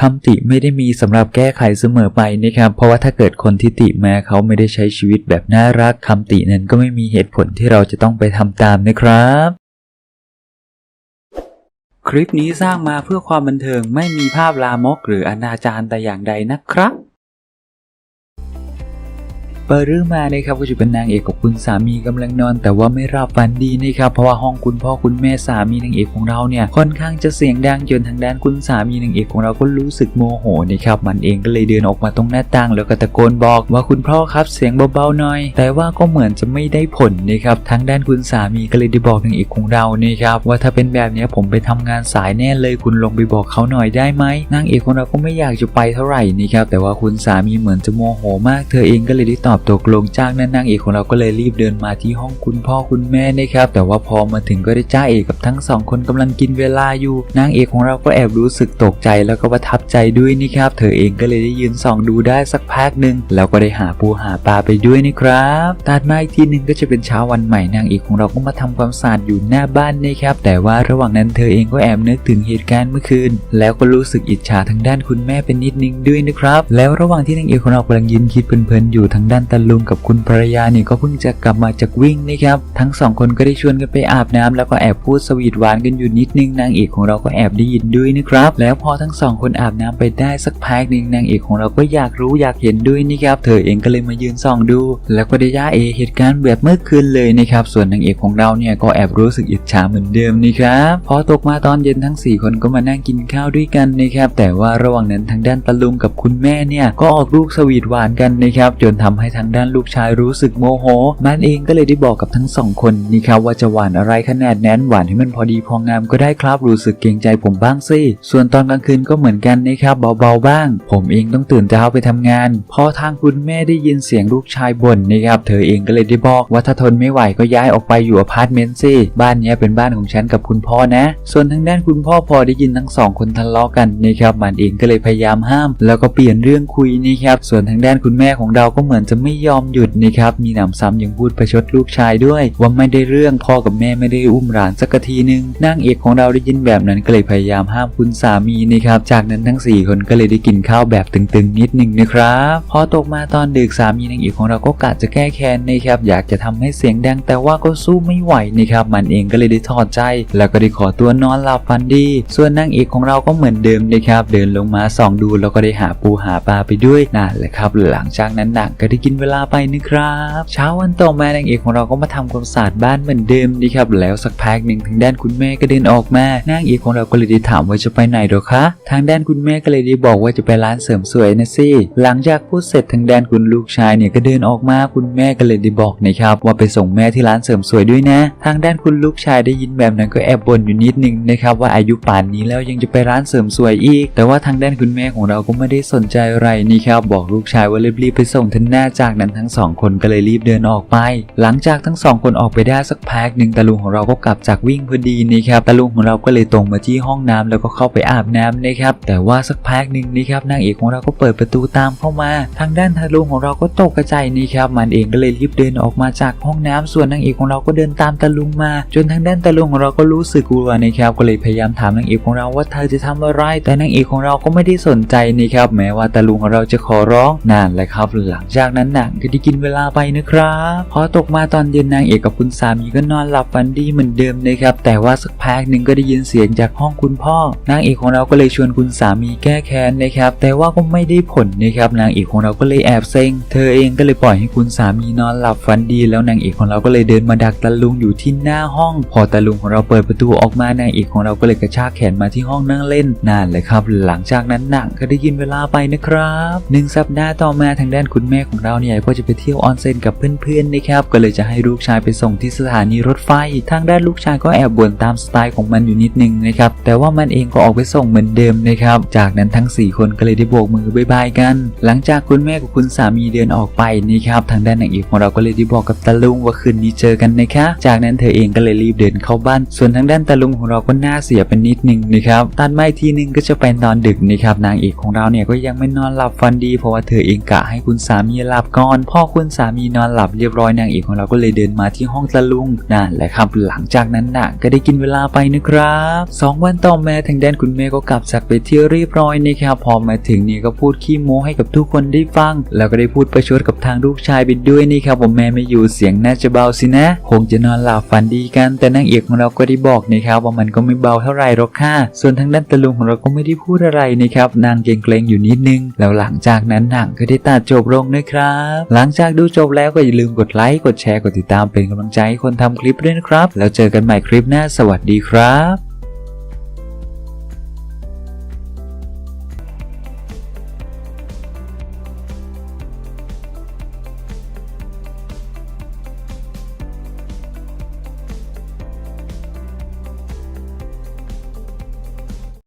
คำติไม่ได้มีสำหรับแก้ไขเสมอไปนะครับ เพราะว่าถ้าเกิดคนที่ติมาเขาไม่ได้ใช้ชีวิตแบบน่ารักคำตินั้นก็ไม่มีเหตุผลที่เราจะต้องไปทำตามนะครับ คลิปนี้สร้างมาเพื่อความบันเทิงไม่มีภาพลามกหรืออนาจารแต่อย่างใดนะครับ ปิดรื่อมานะครับก็จะเป็นนางเอกกับคุณสามีกำลังนอน แต่ว่าไม่รับฝันดีนะครับเพราะว่าห้องคุณพ่อคุณแม่สามีนางเอกของเราเนี่ยค่อนข้างจะเสียงดังจนทางด้านคุณสามีนางเอกของเราก็รู้สึกโมโหนะครับมันเองก็เลยเดินออกมาตรงหน้าต่าง แล้วก็ตะโกนบอกว่าคุณพ่อครับเสียงเบาๆหน่อย แต่ว่าก็เหมือนจะไม่ได้ผลนะครับทางด้านคุณสามีก็เลยได้บอกนางเอกของเรานะครับว่าถ้าเป็นแบบนี้ผมไปทำงานสายแน่เลยคุณลงไปบอกเขาหน่อยได้ไหมนางเอกของเราก็ไม่อยากจะไปเท่าไหร่นะครับแต่ว่าคุณสามีเหมือนจะโมโหมากเธอเองก็เลยได้ตอบตกลงจ้ากนั้นนางเอกของเราก็เลยรีบเดินมาที่ห้องคุณพ่อคุณแม่นะครับ แต่ว่าพอมาถึงก็ได้จ้าเอกกับทั้งสองคนกำลังกินเวลาอยู่ นางเอกของเราก็แอบรู้สึกตกใจแล้วก็ประทับใจด้วยนะครับ เธอเองก็เลยได้ยืนส่องดูได้สักพักหนึ่งแล้วก็ได้หาปูหาปลาไปด้วยนะครับตัดมาอีกทีหนึ่งก็จะเป็นเช้าวันใหม่นางเอกของเราก็มาทำความสะอาดอยู่หน้าบ้านนะครับ แต่ว่าระหว่างนั้นเธอเองก็แอบนึกถึงเหตุการณ์เมื่อคืน แล้วก็รู้สึกอิจฉาทางด้านคุณแม่เป็นนิดนึงด้วยนะครับ แล้วระหว่างที่นางเอกของเรากำลังยืนคิดเพลินๆอยู่ทางด้านตาลุงกับคุณภรรยาเนี่ยก็เพิ่งจะกลับมาจากวิ่งนะครับ ทั้งสองคนก็ได้ชวนกันไปอาบน้ำแล้วก็แอบพูดสวีทหวานกันอยู่นิดนึงนางเอกของเราก็แอบได้ยินด้วยนะครับ แล้วพอทั้งสองคนอาบน้ำไปได้สักพักหนึ่งนางเอกของเราก็อยากรู้อยากเห็นด้วยนะครับ เธอเองก็เลยมายืนส่องดู แล้วก็ได้ย่าเอเหตุการณ์แบบเมื่อคืนเลยนะครับ ส่วนนางเอกของเราเนี่ยก็แอบรู้สึกอิจฉาเหมือนเดิมนะครับพอตกมาตอนเย็นทั้งสี่คนก็มานั่งกินข้าวด้วยกันนะครับแต่ว่าระหว่างนั้นทางด้านตาลุงกับคุณแม่เนี่ยก็ออกลูกสวีทหวานกันนะครับจนทำให้ทางด้านลูกชายรู้สึกโมโห มันเองก็เลยได้บอกกับทั้งสองคนนี่ครับว่าจะหวานอะไรขนาดนั้นหวานให้มันพอดีพองามก็ได้ครับรู้สึกเกรงใจผมบ้างสิส่วนตอนกลางคืนก็เหมือนกันนะครับเบาๆบ้าง ผมเองต้องตื่นเช้าไปทำงาน พอทางคุณแม่ได้ยินเสียงลูกชายบ่นนะครับเธอเองก็เลยได้บอกว่าถ้าทนไม่ไหวก็ย้ายออกไปอยู่อพาร์ตเมนต์สิบ้านนี้เป็นบ้านของฉันกับคุณพ่อนะ ส่วนทางด้านคุณพ่อพอได้ยินทั้งสองคนทะเลาะกันนะครับมันเองก็เลยพยายามห้าม แล้วก็เปลี่ยนเรื่องคุยนะครับส่วนทางด้านคุณแม่ของเราก็เหมือนจะไม่ยอมหยุดนะครับมีหนำซ้ำยังพูดประชดลูกชายด้วย ว่าไม่ได้เรื่องพ่อกับแม่ไม่ได้อุ้มหลานสักทีนึงนางเอกของเราได้ยินแบบนั้นก็เลยพยายามห้ามคุณสามีนะครับจากนั้นทั้ง 4 คนก็เลยได้กินข้าวแบบตึงๆ นิดนึงนะครับพอตกมาตอนดึกสามีนางเอกของเราก็กะจะแก้แค้นนะครับอยากจะทำให้เสียงดังแต่ว่าก็สู้ไม่ไหวนะครับมันเองก็เลยได้ถอดใจ แล้วก็ได้ขอตัวนอนหลับฝันดี ส่วนนางเอกของเราก็เหมือนเดิมนะครับเดินลงมาส่องดูแล้วก็ได้หาปูหาปลาไปด้วยนั่นแหละครับ หลังจากนั้นนังก็ได้กินเวลาไปนะครับ เช้าวันต่อมานางเอกของเราก็มาทำความสะอาดบ้านเหมือนเดิมนะครับแล้วสักพักหนึ่งทางด้านคุณแม่ก็เดินออกมานางเอกของเราก็เลยได้ถามว่าจะไปไหนหรอคะทางด้านคุณแม่ก็เลยได้บอกว่าจะไปร้านเสริมสวยนะสิหลังจากพูดเสร็จทางด้านคุณลูกชายเนี่ยก็เดินออกมาคุณแม่ก็เลยได้บอกนะครับว่าไปส่งแม่ที่ร้านเสริมสวยด้วยนะ ทางด้านคุณลูกชายได้ยินแบบนั้นก็แอบบ่นอยู่นิดนึงนะครับว่าอายุป่านนี้แล้วยังจะไปร้านเสริมสวยอีก แต่ว่าทางด้านคุณแม่ของเราก็ไม่ได้สนใจอะไรนี่ครับบอกลูกชายว่ารีบๆไปส่งทันหน้าจากนั้นทั้งสองคนก็เลยรีบเดินออกไป หลังจากทั้งสองคนออกไปได้สักพักหนึ่งตาลุงของเราก็กลับจากวิ่งพอดีนะครับตาลุงของเราก็เลยตรงมาที่ห้องน้ำแล้วก็เข้าไปอาบน้ำนะครับ แต่ว่าสักพักหนึ่งนะครับนางเอกของเราก็เปิดประตูตามเข้ามา ทางด้านตาลุงของเราก็ตกกระจายนี่ครับ มันเองก็เลยรีบเดินออกมาจากห้องน้ำส่วนนางเอกของเราก็เดินตามตาลุงมา จนทางด้านตาลุงของเราก็รู้สึกกลัวนะครับก็เลยพยายามถามนางเอกของเราว่าเธอจะทำอะไร แต่นางเอกของเราก็ไม่ได้สนใจนะครับแม้ว่าตาลุงของเราจะขอร้องนั่นแหละครับ หลังจากนั้นหนังก็ได้กินเวลาไปนะครับ พอตกมาตอนเย็นนางเอกกับคุณสามีก็นอนหลับฝันดีเหมือนเดิมนะครับ แต่ว่าสักพักหนึ่งก็ได้ยินเสียงจากห้องคุณพ่อ นางเอกของเราก็เลยชวนคุณสามีแก้แค้นนะครับ แต่ว่าก็ไม่ได้ผลนะครับ นางเอกของเราก็เลยแอบเซ็ง เธอเองก็เลยปล่อยให้คุณสามีนอนหลับฝันดี แล้วนางเอกของเราก็เลยเดินมาดักตะลุงอยู่ที่หน้าห้อง พอตะลุงของเราเปิดประตูออกมานางเอกของเราก็เลยกระชากแขนมาที่ห้องนั่งเล่นนั่นแหละครับ หลังจากนั้นหนังก็ได้ยินเวลาไปนะครับหนึ่งสัปดาห์ต่อมาทางด้านคุณแม่ของเราเนี่ยก็จะไปเที่ยวออนเซ็นกับเพื่อนๆนะครับก็เลยจะให้ลูกชายไปส่งที่สถานีรถไฟ ทางด้านลูกชายก็แอบบ่นตามสไตล์ของมันอยู่นิดนึงนะครับแต่ว่ามันเองก็ออกไปส่งเหมือนเดิมนะครับจากนั้นทั้ง 4 คนก็เลยได้โบกมือบายบายกัน หลังจากคุณแม่กับคุณสามีเดินออกไปนะครับทางด้านนางเอกของเราก็เลยได้บอกกับตาลุงว่าคืนนี้เจอกันนะคะจากนั้นเธอเองก็เลยรีบเดินเข้าบ้าน ส่วนทางด้านตาลุงของเราก็น่าเสียเป็นนิดนึงนะครับตัดไม้ทีนึงก็จะเป็นตอนดึกนะครับนางเอกของเราเนี่ยก็ยังไม่นอนหลับฝันดี เพราะว่าเธอเองกะให้คุณสามีหลับก่อนพ่อคุณสามีนอนหลับเรียบร้อยนางเอกของเราก็เลยเดินมาที่ห้องตะลุงนั่นแหละครับหลังจากนั้นน่ะก็ได้กินเวลาไปนะครับสองวันต่อมาทางด้านคุณแม่ก็กลับจากไปเที่ยวเรียบร้อยนะครับพอมาถึงนี่ก็พูดขี้โม้ให้กับทุกคนได้ฟัง แล้วก็ได้พูดประชดกับทางลูกชายไปด้วยนี่ครับว่าแม่ไม่อยู่เสียงน่าจะเบาสินะคงจะนอนหลับฝันดีกัน แต่นางเอกของเราก็ได้บอกนะครับว่ามันก็ไม่เบาเท่าไหร่หรอกค่ะ ส่วนทางด้านตะลุงของเราก็ไม่ได้พูดอะไรนะครับนางเกรงๆอยู่นิดนึง แล้วหลังจากนั้นหนังก็ได้ตัดจบลงนะครับหลังจากดูจบแล้วก็อย่าลืมกดไลค์กดแชร์กดติดตามเป็นกำลังใจให้คนทำคลิปด้วยนะครับ แล้วเจอกันใหม่คลิปหน้าสวัสดีครับ